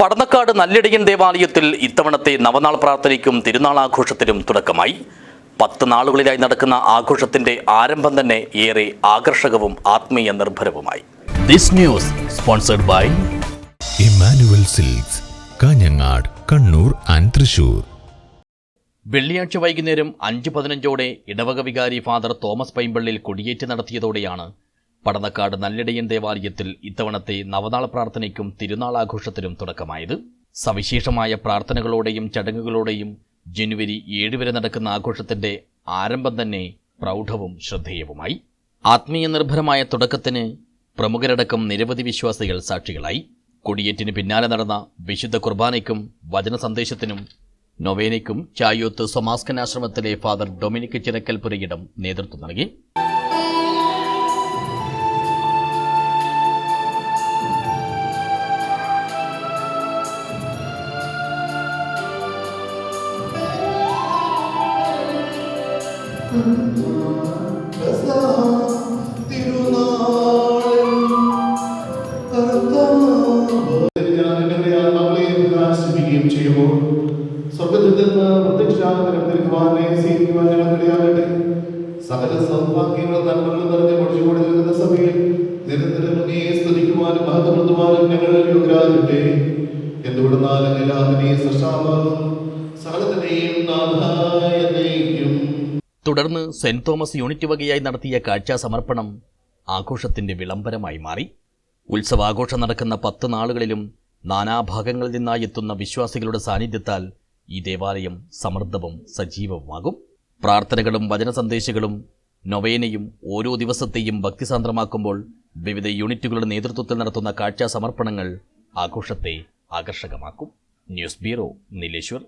പടന്നക്കാട് നല്ലിടയൻ ദേവാലയത്തിൽ ഇത്തവണത്തെ നവനാൾ പ്രാർത്ഥനയ്ക്കും തിരുനാൾ ആഘോഷത്തിനും തുടക്കമായി. പത്ത് നാളുകളിലായി നടക്കുന്ന ആഘോഷത്തിന്റെ ആരംഭം തന്നെ ഏറെ ആകർഷകവും ആത്മീയ നിർഭരവുമായി. This news sponsored by Emmanuel Silks Kanhangad Kannur and Thrissur. വെള്ളിയാഴ്ച വൈകുന്നേരം അഞ്ച് പതിനഞ്ചോടെ ഇടവക വികാരി ഫാദർ തോമസ് പൈമ്പള്ളിൽ കൊടിയേറ്റ് നടത്തിയതോടെയാണ് പടന്നക്കാട് നല്ലിടയൻ ദേവാലയത്തിൽ ഇത്തവണത്തെ നവനാൾ പ്രാർത്ഥനയ്ക്കും തിരുനാളാഘോഷത്തിനും തുടക്കമായത്. സവിശേഷമായ പ്രാർത്ഥനകളോടെയും ചടങ്ങുകളോടെയും ജനുവരി ഏഴ് വരെ നടക്കുന്ന ആഘോഷത്തിന്റെ ആരംഭം തന്നെ പ്രൗഢവും ശ്രദ്ധേയവുമായി. ആത്മീയ നിർഭരമായ തുടക്കത്തിന് പ്രമുഖരടക്കം നിരവധി വിശ്വാസികൾ സാക്ഷികളായി. കൊടിയേറ്റിന് പിന്നാലെ നടന്ന വിശുദ്ധ കുർബാനയ്ക്കും വചന സന്ദേശത്തിനും നൊവേനയ്ക്കും ചായൂത്ത് സൊമാസ്കൻ ആശ്രമത്തിലെ ഫാദർ ഡൊമിനിക് ചിനക്കൽപുരയിടം നേതൃത്വം നൽകി. ചെയ്യുമ്പോൾ സ്വർഗത്തിൽ നിന്ന് പ്രത്യക്ഷാന്തരം തിരുക്കുവാനെ സ്വീകരിക്കുവാൻ ഞങ്ങൾക്കിടയാകട്ടെ സകല സൗഭാഗ്യങ്ങളും നന്മകളും നിറഞ്ഞ് പഠിച്ചുകൊണ്ട് നിൽക്കുന്ന സഭയിൽ നിരന്തരം അങ്ങയെ സ്തുതിക്കുവാനും മഹത്വപ്പെടുത്തുവാനും ഞങ്ങൾ യോഗ്യരാകട്ടെ എന്തുകൊണ്ടെന്നാൽ എല്ലാത്തിനെയും സൃഷ്ടാവാകും സകലത്തിനെയും നയിക്കും തുടർന്ന് സെന്റ് തോമസ് യൂണിറ്റ് വകയായി നടത്തിയ കാഴ്ചാ സമർപ്പണം ആഘോഷത്തിന്റെ വിളംബരമായി മാറി. ഉത്സവാഘോഷം നടക്കുന്ന പത്ത് നാളുകളിലും നാനാഭാഗങ്ങളിൽ നിന്നായി എത്തുന്ന വിശ്വാസികളുടെ സാന്നിധ്യത്താൽ ഈ ദേവാലയം സമൃദ്ധവും സജീവവുമാകും. പ്രാർത്ഥനകളും വചന സന്ദേശങ്ങളും നൊവേനയും ഓരോ ദിവസത്തെയും ഭക്തിസാന്ദ്രമാക്കുമ്പോൾ വിവിധ യൂണിറ്റുകളുടെ നേതൃത്വത്തിൽ നടത്തുന്ന കാഴ്ചാ സമർപ്പണങ്ങൾ ആഘോഷത്തെ ആകർഷകമാക്കും. News bureau Nileshwar.